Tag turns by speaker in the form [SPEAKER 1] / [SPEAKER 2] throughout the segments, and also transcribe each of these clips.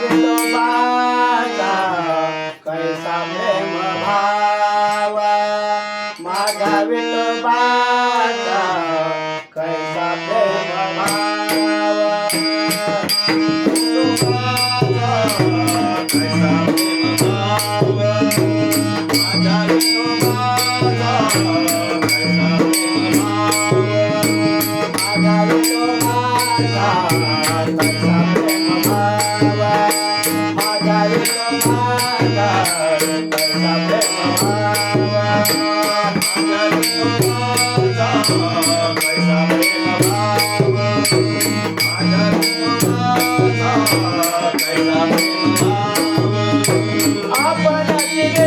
[SPEAKER 1] विनोबाचा कैसा प्रेम माझा कैसा आपण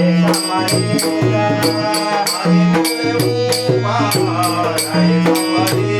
[SPEAKER 1] Hare Hare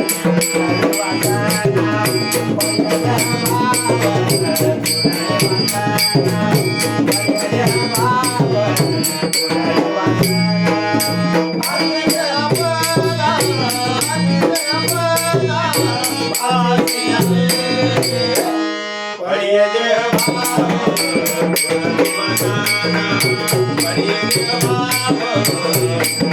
[SPEAKER 2] Thank you.